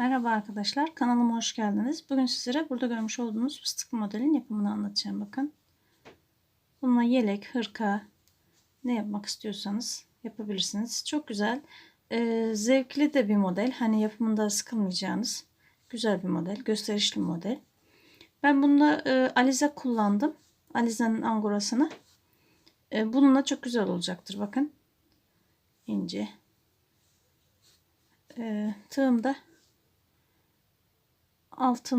Merhaba arkadaşlar, kanalıma hoş geldiniz. Bugün sizlere burada görmüş olduğunuz fıstık modelin yapımını anlatacağım. Bakın. Bununla yelek, hırka, ne yapmak istiyorsanız yapabilirsiniz. Çok güzel, e, zevkli de bir model. Hani yapımında sıkılmayacağınız güzel bir model, gösterişli model. Ben bunda e, Alize kullandım. Alize'nin angorasını. E, bununla çok güzel olacaktır. Bakın. ince. E, tığımda 6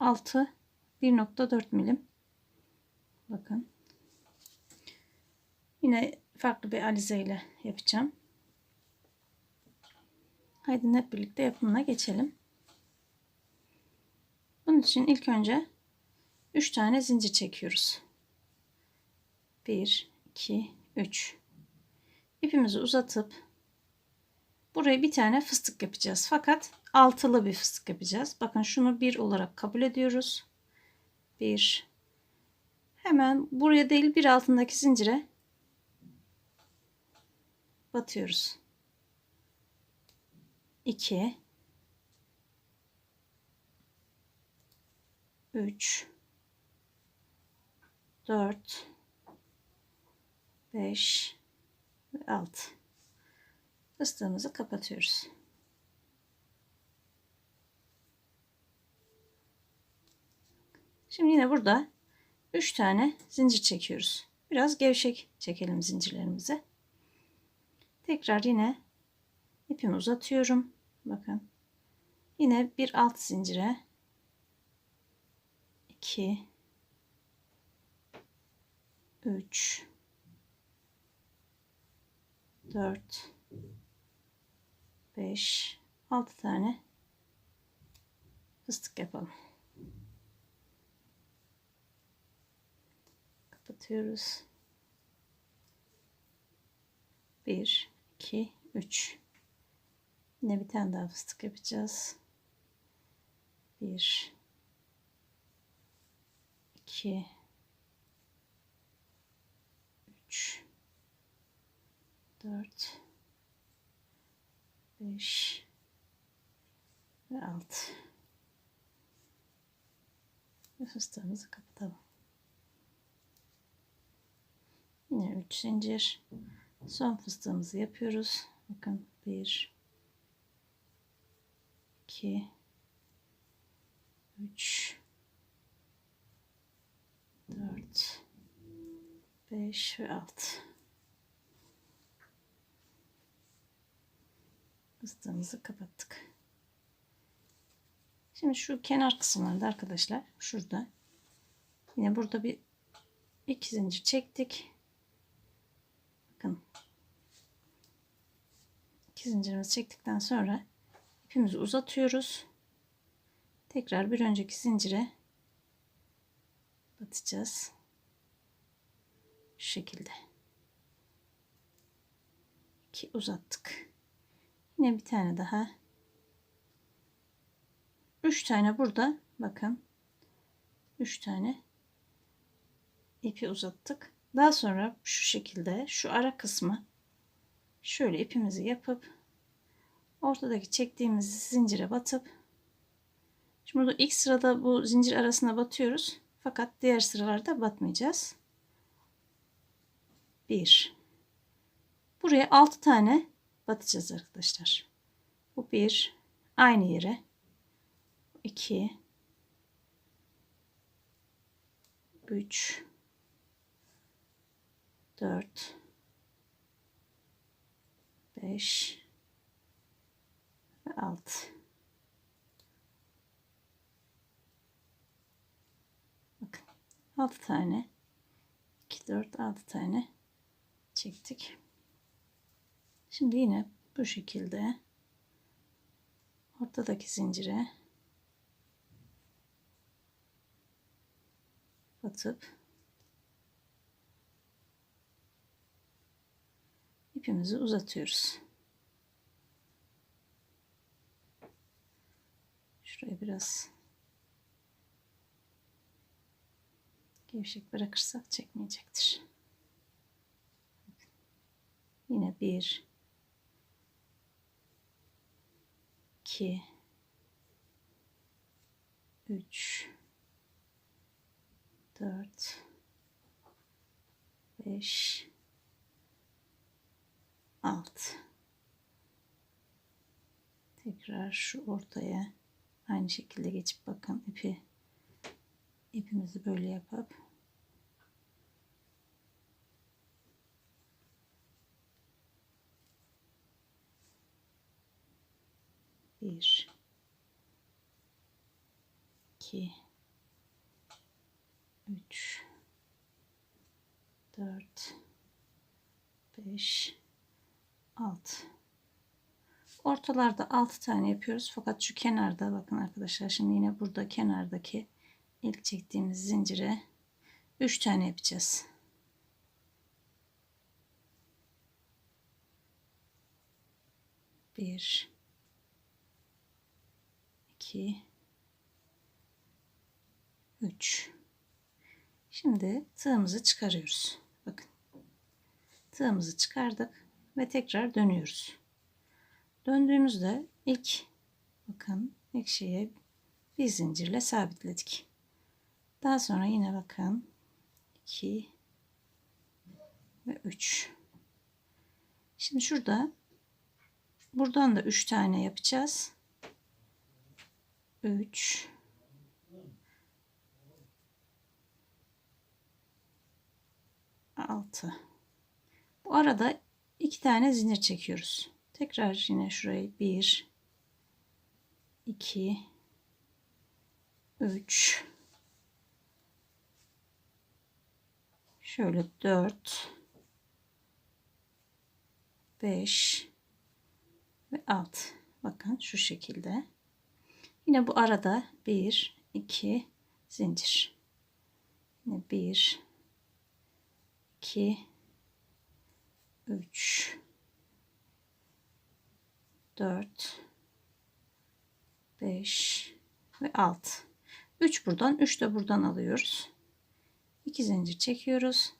6 1.4 milim. Bakın. Yine farklı bir alize ile yapacağım. Haydi hep birlikte yapımına geçelim. Bunun için ilk önce 3 tane zincir çekiyoruz. 1 2 3 İpimizi uzatıp buraya bir tane fıstık yapacağız. Fakat altılı bir fıstık yapacağız. Bakın şunu bir olarak kabul ediyoruz. Bir. Hemen buraya değil bir altındaki zincire batıyoruz. 2 3 4 5 ve 6 fıstığımızı kapatıyoruz. Şimdi yine burada 3 tane zincir çekiyoruz. Biraz gevşek çekelim zincirlerimizi. Tekrar yine ipimi uzatıyorum. Bakın. Yine bir alt zincire 2 3 4 5 6 tane fıstık yapalım. Kapatıyoruz. 1 2 3 Yine bir tane daha fıstık yapacağız. 1 2 3 4 5 ve 6 ve fıstığımızı kapatalım. Yine 3 zincir. Son fıstığımızı yapıyoruz. Bakın 1 2 3 4 5 ve 6 fıstığımızı kapattık. Şimdi şu kenar kısımlarda arkadaşlar şurada yine burada bir iki zincir çektik. Bakın iki zincirimizi çektikten sonra ipimizi uzatıyoruz. Tekrar bir önceki zincire batacağız. Şu şekilde. İki uzattık. Yine bir tane daha. Üç tane burada. Bakın. Üç tane ipi uzattık. Daha sonra şu şekilde şu ara kısmı şöyle ipimizi yapıp ortadaki çektiğimiz zincire batıp şimdi burada ilk sırada bu zincir arasına batıyoruz. Fakat diğer sıralarda batmayacağız. 1 Buraya 6 tane batacağız arkadaşlar. Bu bir. Aynı yere. 2 3 4 5 ve 6 bakın 6 tane. 2 4 6 tane çektik şimdi yine bu şekilde ortadaki zincire batıp ipimizi uzatıyoruz. Şurayı biraz gevşek bırakırsak çekmeyecektir. Yine bir, iki, 3 4 5 6 tekrar şu ortaya aynı şekilde geçip bakın ipi ipimizi böyle yapıp bir. İki. Üç. Dört. Beş. Altı. Ortalarda altı tane yapıyoruz fakat şu kenarda bakın arkadaşlar şimdi yine burada kenardaki ilk çektiğimiz zincire üç tane yapacağız. Bir 2 3 Şimdi tığımızı çıkarıyoruz. Bakın. Tığımızı çıkardık ve tekrar dönüyoruz. Döndüğümüzde ilk bakın ilk şeye bir zincirle sabitledik. Daha sonra yine bakın 2 ve 3. Şimdi şurada buradan da 3 tane yapacağız. 3 6 Bu arada iki tane zincir çekiyoruz. Tekrar yine şurayı 1 2 3 şöyle 4 5 ve 6 bakın şu şekilde Yine bu arada 1, 2 zincir. Yine 1, 2, 3, 4, 5 ve 6. 3 buradan, 3 de buradan alıyoruz. 2 zincir çekiyoruz.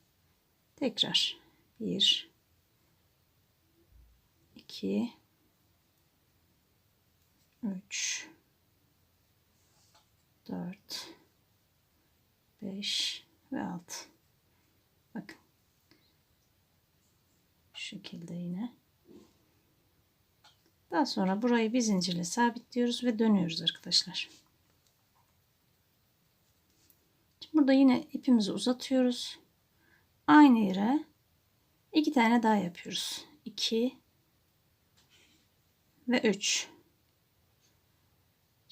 Tekrar 1, 2, 3, 4 5 ve 6 bakın. Şu şekilde yine. Daha sonra burayı bir zincirle sabitliyoruz ve dönüyoruz arkadaşlar. Şimdi burada yine ipimizi uzatıyoruz. Aynı yere iki tane daha yapıyoruz. 2 ve 3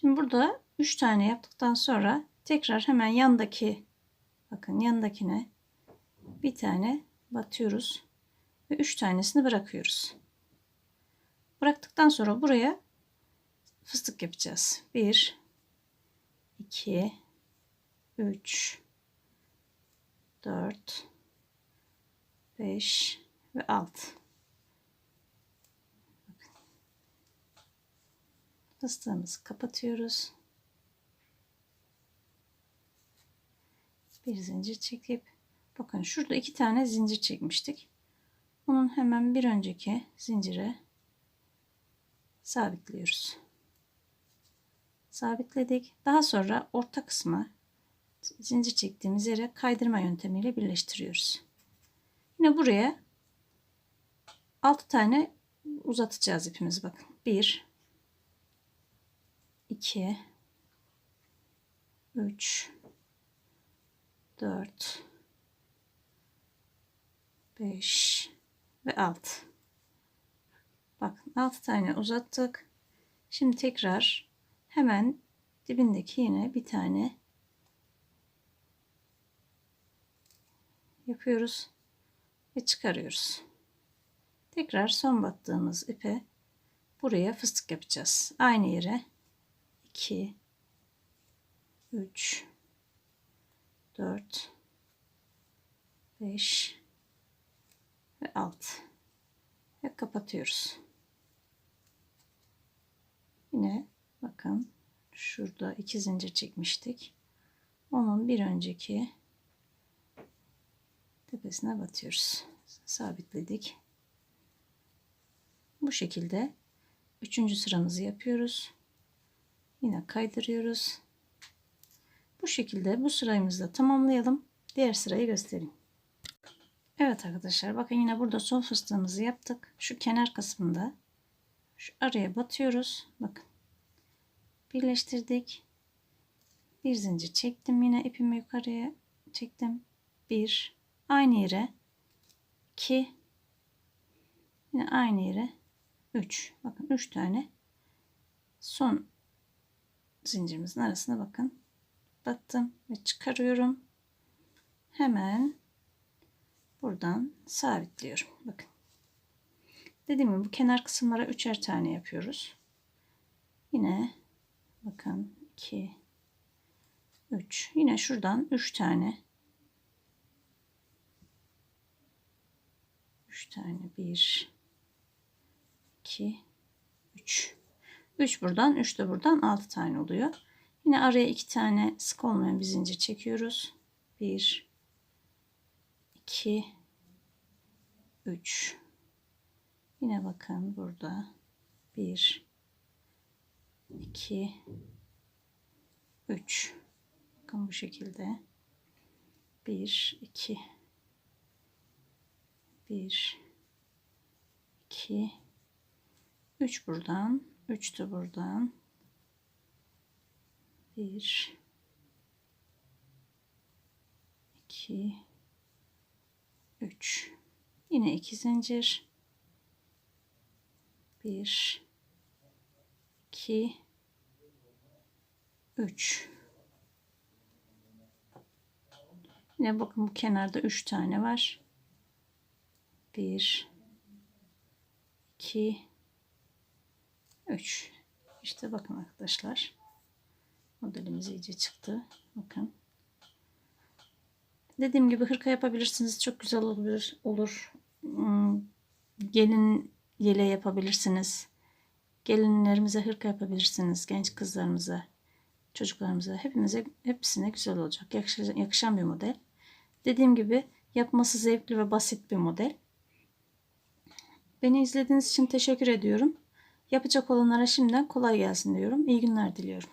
Şimdi burada 3 tane yaptıktan sonra tekrar hemen yandaki bakın yandakine bir tane batıyoruz ve 3 tanesini bırakıyoruz. Bıraktıktan sonra buraya fıstık yapacağız. 1 2 3 4 5 ve 6 fıstığımızı kapatıyoruz. Bir zincir çekip bakın şurada iki tane zincir çekmiştik. Onun hemen bir önceki zincire sabitliyoruz. Sabitledik. Daha sonra orta kısmı zincir çektiğimiz yere kaydırma yöntemiyle birleştiriyoruz. Yine buraya 6 tane uzatacağız ipimizi bakın. 1 2 3 4 5 ve 6 bakın 6 tane uzattık. Şimdi tekrar hemen dibindeki yine bir tane yapıyoruz ve çıkarıyoruz. Tekrar son battığımız ipe buraya fıstık yapacağız. Aynı yere 2 3 4 5 ve 6 ve kapatıyoruz. Yine bakın şurada iki zincir çekmiştik. Onun bir önceki tepesine batıyoruz. Sabitledik. Bu şekilde üçüncü sıramızı yapıyoruz. Yine kaydırıyoruz Bu şekilde bu sırayımızı da tamamlayalım. Diğer sırayı göstereyim. Evet arkadaşlar bakın yine burada son fıstığımızı yaptık. Şu kenar kısmında şu araya batıyoruz. Bakın. Birleştirdik. Bir zincir çektim. Yine ipimi yukarıya çektim. Bir. Aynı yere. 2. Yine aynı yere. 3. Bakın 3 tane. Son zincirimizin arasına bakın. Battım ve çıkarıyorum. Hemen buradan sabitliyorum. Bakın. Dediğim gibi bu kenar kısımlara üçer tane yapıyoruz. Yine bakın 2 3 yine şuradan 3 tane 3 tane 1 2 3 3 buradan 3 de buradan 6 tane oluyor. Yine araya 2 tane sık olmayan bir zincir çekiyoruz. 1 2 3 Yine bakın burada. 1 2 3 Bakın bu şekilde. 1 2 1 2 3 buradan 3 de buradan 1 2 3 yine 2 zincir. 1 2 3 Yine bakın bu kenarda 3 tane var. 1 2 3 İşte bakın arkadaşlar. Modelimiz iyice çıktı. Bakın. Dediğim gibi hırka yapabilirsiniz. Çok güzel olur. olur. Hmm, Gelin yele yapabilirsiniz. Gelinlerimize hırka yapabilirsiniz. Genç kızlarımıza, çocuklarımıza, hepimize hepsine güzel olacak. Yakışan, yakışan bir model. Dediğim gibi yapması zevkli ve basit bir model. Beni izlediğiniz için teşekkür ediyorum. Yapacak olanlara şimdiden kolay gelsin diyorum. İyi günler diliyorum.